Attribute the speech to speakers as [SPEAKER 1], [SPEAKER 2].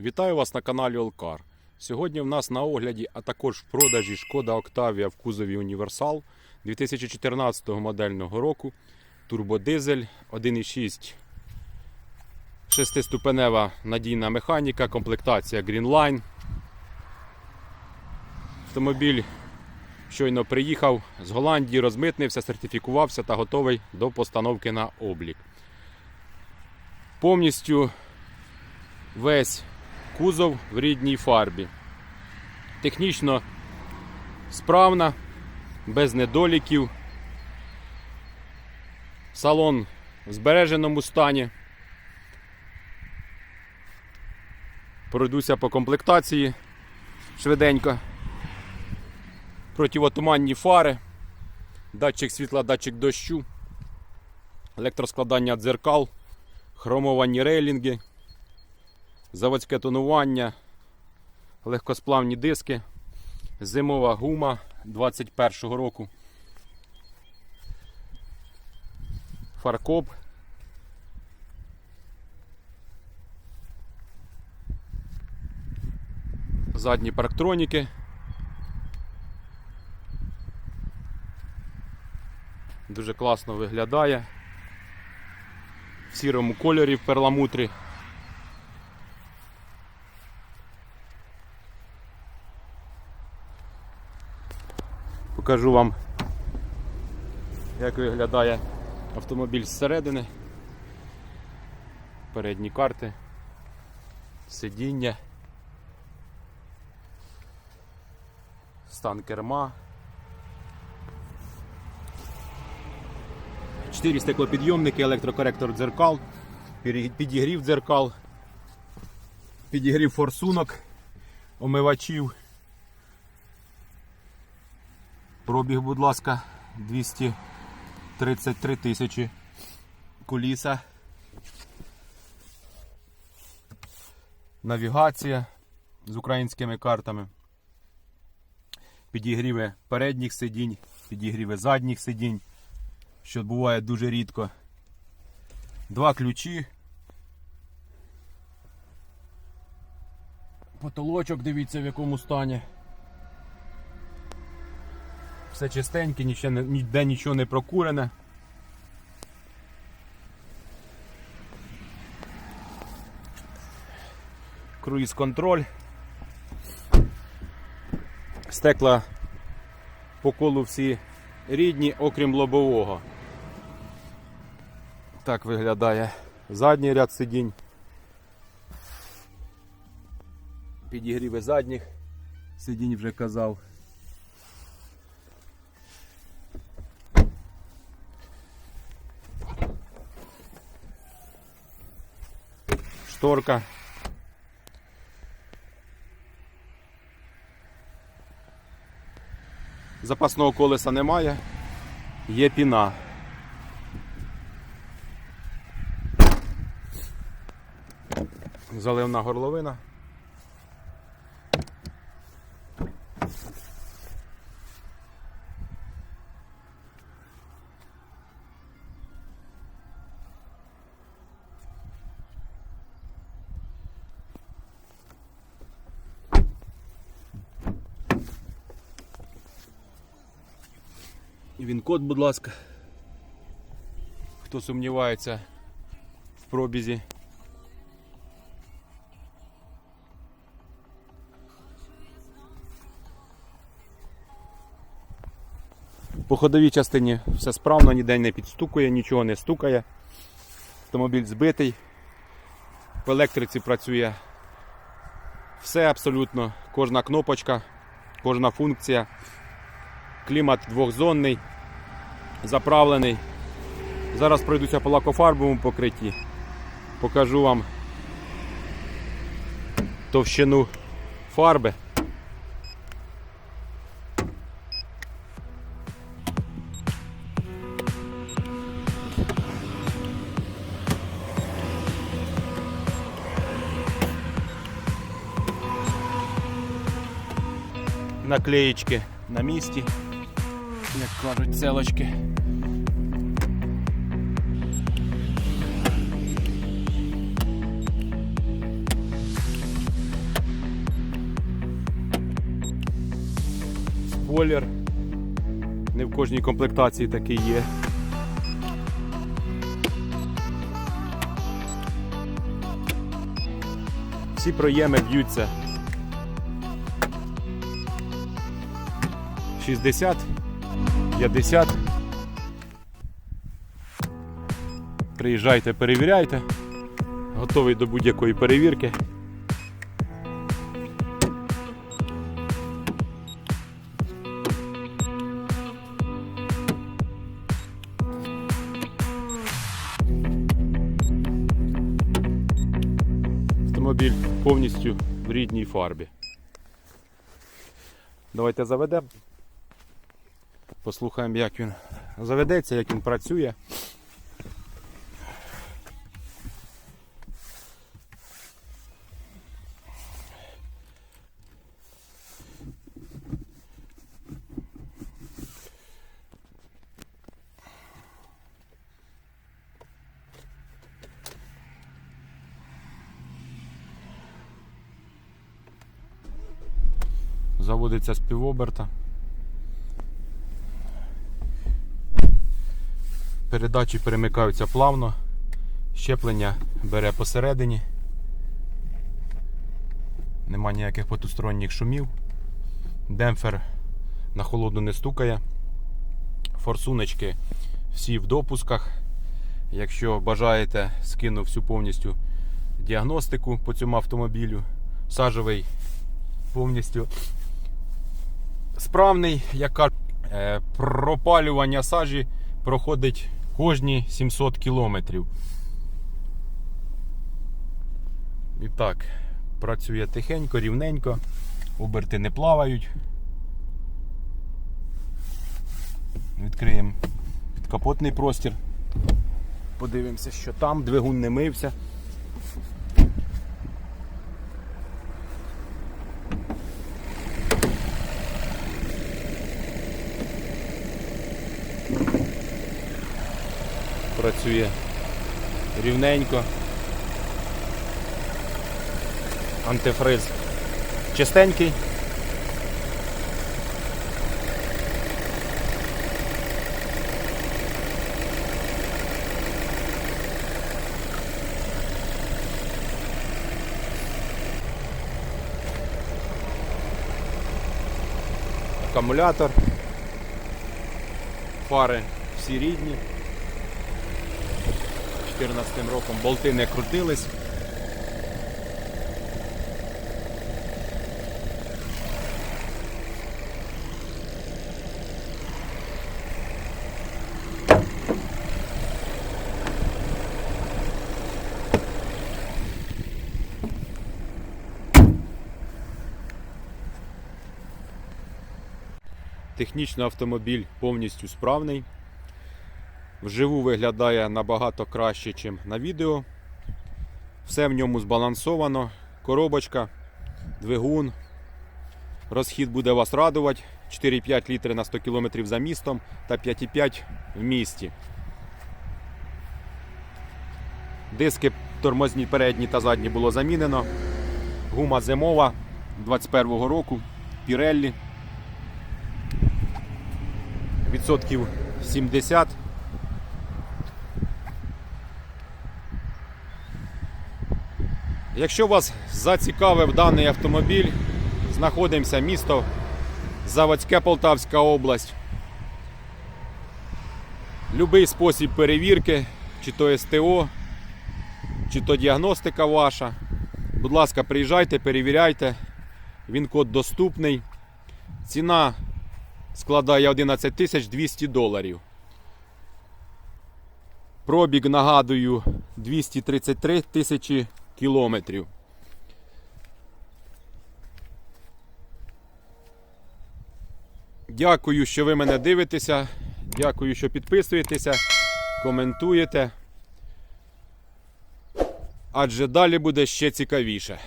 [SPEAKER 1] Вітаю вас на каналі Олкар. Сьогодні в нас на огляді, а також в продажі Шкода Октавія в кузові Універсал 2014 модельного року. Турбодизель 1,6 шестиступенева надійна механіка, комплектація Greenline. Автомобіль щойно приїхав з Голландії, розмитнився, сертифікувався та готовий до постановки на облік. Повністю весь кузов в рідній фарбі. Технічно справна, без недоліків. Салон в збереженому стані. Пройдуся по комплектації швиденько. Противотуманні фари, датчик світла, датчик дощу, електроскладання дзеркал, хромовані рейлінги, заводське тонування, легкосплавні диски, зимова гума 21 року, фаркоп. Задні парктроніки. Дуже класно виглядає. В сірому кольорі в перламутрі. Покажу вам, як виглядає автомобіль зсередини. Передні карти, сидіння, стан керма. Чотири стеклопідйомники, електрокоректор дзеркал, підігрів дзеркал, підігрів форсунок, омивачів. Пробіг, будь ласка, 233 тисячі куліса. Навігація з українськими картами. Підігріви передніх сидінь, підігріви задніх сидінь, що буває дуже рідко. Два ключі. Потолочок, дивіться в якому стані. Все чистеньке, ніде нічого не прокурене. Круїз контроль. Стекла по колу всі рідні, окрім лобового. Так виглядає задній ряд сидінь. Підігріви задніх сидінь вже казав. Шторка. Запасного колеса немає, є піна. Заливна горловина. І він код, будь ласка. Хто сумнівається в пробізі. По ходовій частині все справно, ніде не підстукує, нічого не стукає. Автомобіль збитий. В електриці працює все абсолютно, кожна кнопочка, кожна функція. Клімат двохзонний, заправлений. Зараз пройдуся по лакофарбовому покритті. Покажу вам товщину фарби. Наклеєчки на місці як кажуть селочки. Спойлер. Не в кожній комплектації такий є. Всі проєми б'ються. 60 50. Приїжджайте, перевіряйте. Готовий до будь-якої перевірки. Автомобіль повністю в рідній фарбі. Давайте заведемо. Послухаємо, як він заведеться, як він працює. Заводиться з півоберта. Передачі перемикаються плавно, щеплення бере посередині. Нема ніяких потусторонніх шумів. Демпфер на холоду не стукає. Форсуночки всі в допусках. Якщо бажаєте, скину всю повністю діагностику по цьому автомобілю. Сажовий повністю справний, як кажуть, Е, пропалювання сажі проходить кожні 700 кілометрів. І так, працює тихенько, рівненько, оберти не плавають. Відкриємо підкапотний простір. Подивимося, що там, двигун не мився. Працює рівненько. Антифриз чистенький. Акумулятор. Фари всі рідні. 2014 роком болти не крутились. Технічно автомобіль повністю справний. Вживу виглядає набагато краще, ніж на відео. Все в ньому збалансовано. Коробочка, двигун. Розхід буде вас радувати. 4,5 літри на 100 км за містом та 5,5 в місті. Диски тормозні передні та задні було замінено. Гума зимова 21-го року. Pirelli. Відсотків 70. Якщо вас зацікавив даний автомобіль, знаходимося місто Заводське Полтавська область. Любий спосіб перевірки, чи то СТО, чи то діагностика ваша. Будь ласка, приїжджайте, перевіряйте. Він код доступний. Ціна складає 11 тисяч 200 доларів. Пробіг, нагадую, 233 тисячі кілометрів. Дякую, що ви мене дивитеся. Дякую, що підписуєтеся, коментуєте. Адже далі буде ще цікавіше.